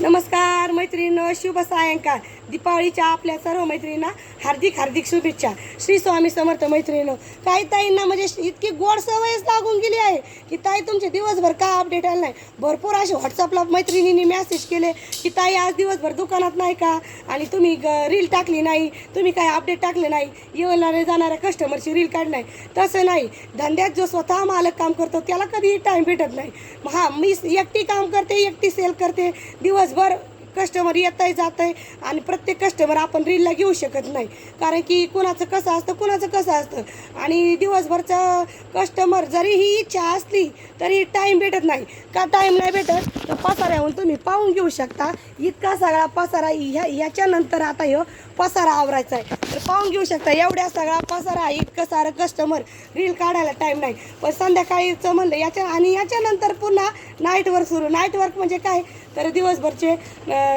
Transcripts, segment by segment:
नमस्कार. मैत्रिणीनं शुभ सायंकाळ. दीपावलीच्या आपल्या सर्व मैत्रिणींना हार्दिक हार्दिक शुभेच्छा. श्री स्वामी समर्थ मैत्रिणीनं काही ताईंना म्हणजे इतकी गोड सवयच लागून गेली आहे की ताई तुमचे दिवसभर का अपडेट आलं नाही? भरपूर असे व्हॉट्सअपला मैत्रिणींनी मेसेज केले की ताई आज दिवसभर दुकानात नाही का? आणि तुम्ही रील टाकली नाही. तुम्ही काय अपडेट टाकले नाही? येणाऱ्या जाणाऱ्या कस्टमरची रील काढ नाही. तसं नाही. धंद्यात जो स्वतः मालक काम करतो त्याला कधीही टाईम भेटत नाही. हा मी एकटी काम करते एकटी सेल करते. दिवसभर कस्टमर येत आहे जात आहे आणि प्रत्येक कस्टमर आपण रीलला घेऊ शकत नाही. कारण की कुणाचं कसं असतं कुणाचं कसं असतं? आणि दिवसभरचं कस्टमर जरी ही इच्छा असली तरी टाईम भेटत नाही. का टाईम नाही भेटत? तर पसाऱ्याहून तुम्ही पाहून घेऊ शकता. इतका सगळा पसारा ह्या ह्याच्यानंतर आता ह्यो पसारा आवरायचा आहे. तर पाहून घेऊ शकता एवढ्या सगळा पसारा इतकं सारं कस्टमर रील काढायला टाईम नाही. पण संध्याकाळीचं म्हणलं याच्या आणि याच्यानंतर पुन्हा नाईट वर्क सुरू. नाईट वर्क म्हणजे काय? तर दिवसभरचे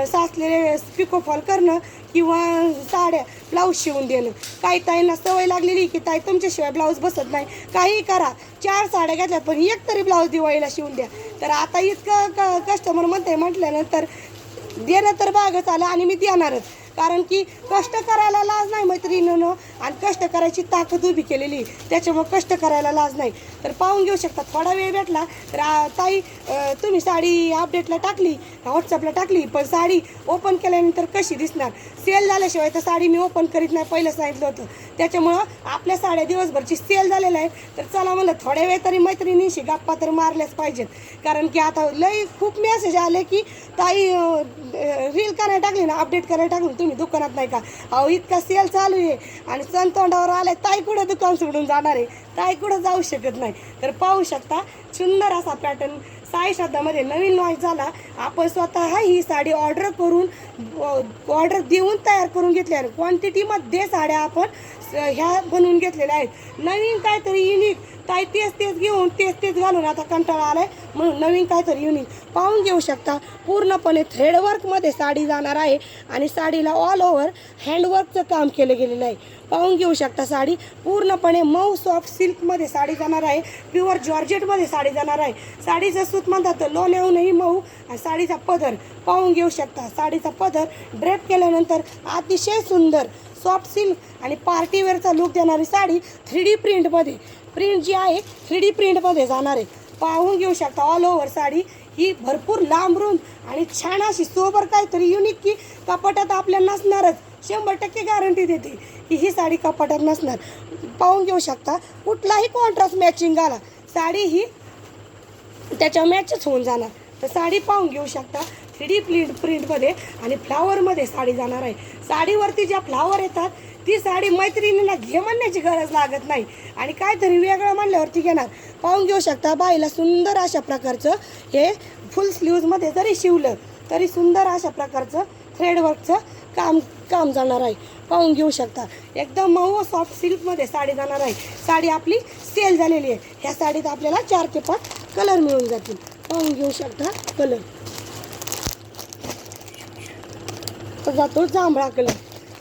साचलेले पिको फॉल करणं किंवा साड्या ब्लाऊज शिवून देणं. काही ताईंना सवय लागलेली की ताई तुमच्याशिवाय ब्लाऊज बसत नाही. काही करा. चार साड्या घेतल्यात पण एक तरी ब्लाऊज दिवाळीला शिवून द्या. तर आता इतकं क कस्टमर म्हणते म्हटल्यानंतर देणं तर भागच आलं आणि मी देणारच. कारण की कष्ट करायला लाज नाही मैत्रिणीनं. आणि कष्ट करायची ताकद उभी केलेली. त्याच्यामुळं कष्ट करायला लाज नाही. तर पाहून घेऊ शकता थोडा वेळ भेटला तर ताई तुम्ही साडी अपडेटला टाकली व्हॉट्सअपला टाकली पण साडी ओपन केल्यानंतर कशी दिसणार? सेल झाल्याशिवाय तर साडी मी ओपन करीत नाही पहिलं सांगितलं होतं. त्याच्यामुळं आपल्या साड्या दिवसभरची सेल झालेल्या आहेत. तर चला म्हणलं थोड्या वेळ तरी मैत्रिणींशी गप्पा तर मारल्याच पाहिजेत. कारण की आता लई खूप मेसेज आले की ताई रील करायला टाकली ना अपडेट करायला टाकली तुम्ही दुकानात नाही का? अहो इतका सेल चालू आहे. आणि सण तोंडावर आलाय ताई कुठं दुकान सोडून जाणार आहे? ताई कुठं जाऊ शकत नाही. तर पाहू शकता सुंदर असा पॅटर्न साई शब्दामध्ये नवीन लॉन्च झाला. आपण स्वतः ही साडी ऑर्डर करून ऑर्डर देऊन तयार करून घेतल्या आहे. क्वांटिटीमध्ये साड्या आपण ह्या बनवून घेतलेल्या आहेत. नवीन काहीतरी युनिक ताई तेच तेच घेऊन तेच तेच घालून आता कंटाळा आलाय. म्हणून नवीन काहीतरी युनिक पाहून घेऊ शकता. पूर्णपणे थ्रेडवर्कमध्ये साडी जाणार आहे आणि साडीला ऑल ओव्हर हँडवर्कचं काम केलं गेलेलं आहे. पाहून घेऊ शकता साडी. पूर्णपणे मऊ सॉफ्ट सिल्कमध्ये साडी जाणार आहे. प्युअर जॉर्जेटमध्ये साडी जाणार आहे. साडीचं सूत म्हणतात तर लोण्याहूनही मऊ आणि साडीचा पदर. पाहून घेऊ शकता. साडीचा पदर ड्रेप केल्यानंतर अतिशय सुंदर सॉफ्ट सिल्क आणि पार्टीवेअरचा लुक देणारी साडी थ्री डी प्रिंटमध्ये प्रिंट जी आहे थ्री डी प्रिंटमध्ये जाणार आहे. पाहून घेऊ शकता ऑल ओव्हर साडी ही भरपूर लांबरून आणि छान अशी सोबर काहीतरी युनिक की कपाटात आपल्या नसणारच. शंभर टक्के गॅरंटी देते की ही साडी कपाटात नसणार. पाहून घेऊ शकता कुठलाही कॉन्ट्रास्ट मॅचिंग आला साडी ही त्याच्या मॅचच होऊन जाणार. तर साडी पाहून घेऊ शकता थ्री डी प्रिंट प्रिंटमध्ये आणि फ्लावरमध्ये साडी जाणार आहे. साडीवरती ज्या फ्लावर येतात ती साडी मैत्रिणींना घे म्हणण्याची गरज लागत नाही. आणि काहीतरी वेगळं म्हणल्यावरती घेणार. पाहून घेऊ शकता बाईला सुंदर अशा प्रकारचं हे फुल स्लीवमध्ये जरी शिवलं तरी सुंदर अशा प्रकारचं थ्रेडवर्कचं काम काम जाणार आहे. पाहून घेऊ शकता. एकदम मऊ सॉफ्ट सिल्कमध्ये साडी जाणार आहे. साडी आपली सेल झालेली आहे. ह्या साडीत आपल्याला चार ते पाच कलर मिळून जातील. पाहून घेऊ शकता कलर तो जातो जांभळा कलर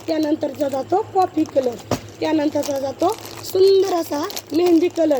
त्यानंतरचा जातो कॉफी कलर. त्यानंतरचा जातो सुंदर असा मेहंदी कलर.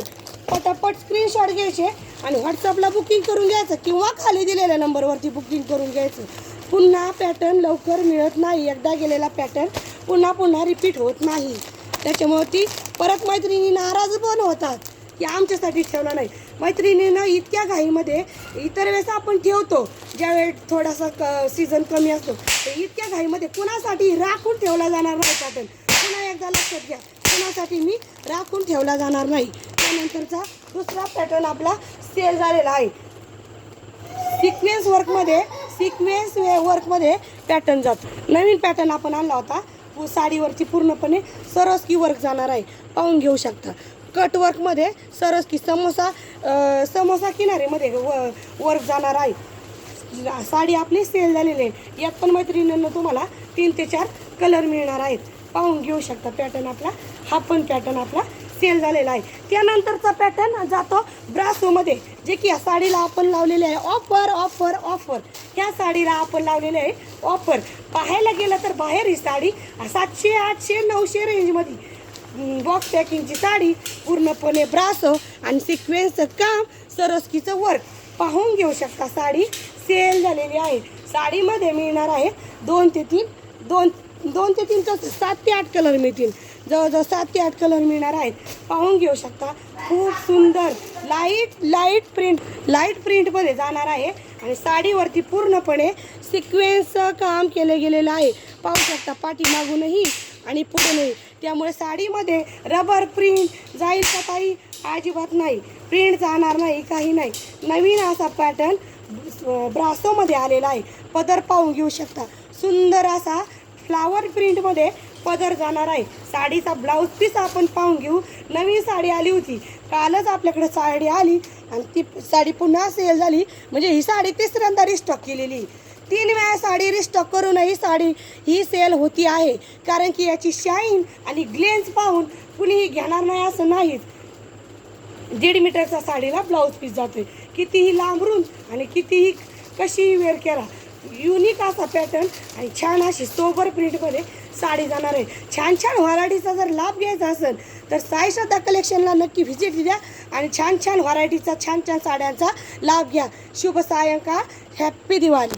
पटापट स्क्रीनशॉट घ्यायचे आणि व्हॉट्सअपला बुकिंग करून घ्यायचं किंवा खाली दिलेल्या नंबरवरती बुकिंग करून घ्यायचं. पुन्हा पॅटर्न लवकर मिळत नाही. एकदा गेलेला पॅटर्न पुन्हा पुन्हा रिपीट होत नाही. त्याच्यामुळे ती परत मैत्रिणी नाराज पण होतात. की आमच्यासाठी ठेवला नाही. मैत्रिणीनं इतक्या घाईमध्ये इतर वेळेस आपण ठेवतो ज्यावेळेस थोडासा क सीझन कमी असतो तर इतक्या घाईमध्ये कुणासाठी राखून ठेवला जाणार नाही पॅटर्न पुन्हा एकदा लक्षात घ्या. कुणासाठी मी राखून ठेवला जाणार नाही? त्यानंतरचा दुसरा पॅटर्न आपला सेल झालेला आहे. सिक्वेन्स वर्कमध्ये सिक्वेन्स वर्कमध्ये पॅटर्न जातो. नवीन पॅटर्न आपण आणला होता. साडीवरची साडीवरती पूर्णपणे सरोस्की वर्क जाणार आहे. पाहून घेऊ शकता. कटवर्कमध्ये सरस की समोसा समोसा किनारीमध्ये व वर्क जाणार आहे. साडी आपली सेल झालेली आहे. यात पण मैत्रिणींना तुम्हाला तीन ते चार कलर मिळणार आहेत. पाहून घेऊ शकता पॅटर्न आपला. हा पण पॅटर्न आपला सेल झालेला आहे. त्यानंतरचा पॅटर्न जातो ब्रासोमध्ये जे की या साडीला आपण लावलेले आहे. ऑफर ऑफर ऑफर ह्या साडीला आपण लावलेले आहे. ऑफर पाहायला गेलं तर बाहेर ही साडी सातशे आठशे नऊशे रेंजमध्ये बॉक्स पॅकिंगची साडी पूर्णपणे ब्रासो आणि सिक्वेन्सचं काम सरस्कीचं वर्क पाहून घेऊ शकता साडी सेल झालेली आहे. साडीमध्ये मिळणार आहे दोन ते तीन दोन दोन ते तीन तर सात ते आठ कलर मिळतील. जवळजवळ सात ते आठ कलर मिळणार आहेत. पाहून घेऊ शकता खूप सुंदर लाइट लाइट प्रिंट लाइट प्रिंटमध्ये जाणार आहे. आणि साडीवरती पूर्णपणे सिक्वेन्सचं काम केलं गेलेलं आहे. पाहू शकता पाठीमागूनही आणि पुढूनही त्यामुळे साडीमध्ये रबर प्रिंट जाईल का काही अजिबात नाही. प्रिंट जाणार नाही काही नाही. नवीन असा पॅटर्न ब्रासोमध्ये आलेला आहे. पदर पाहून घेऊ शकता. सुंदर असा फ्लावर प्रिंटमध्ये पदर जाणार आहे. साडीचा ब्लाऊज पीस आपण पाहून घेऊ. नवीन साडी आली होती. कालच आपल्याकडे साडी आली आणि ती साडी पुन्हा सेल झाली. म्हणजे ही साडी तिसऱ्यांदा रिस्टॉक केलेली. तीन वेळा साडी रिस्टॉक करूनही साडी ही सेल होती आहे. कारण की याची शाईन आणि ग्लेन्स पाहून कुणीही घेणार नाही असं नाहीच. दीड मीटरचा साडीला ब्लाऊज पीस जातोय. कितीही लांबरून आणि कितीही कशीही वेअर केला युनिक असा पॅटर्न आणि छान अशी सोबर प्रिंटमध्ये साडी जाणार आहे. छान छान व्हरायटीचा जर लाभ घ्यायचा असेल तर साई श्रद्धा कलेक्शनला नक्की व्हिजिट द्या आणि छान छान व्हरायटीचा छान छान साड्यांचा लाभ घ्या. शुभ सायंकाळ हॅप्पी दिवाळी.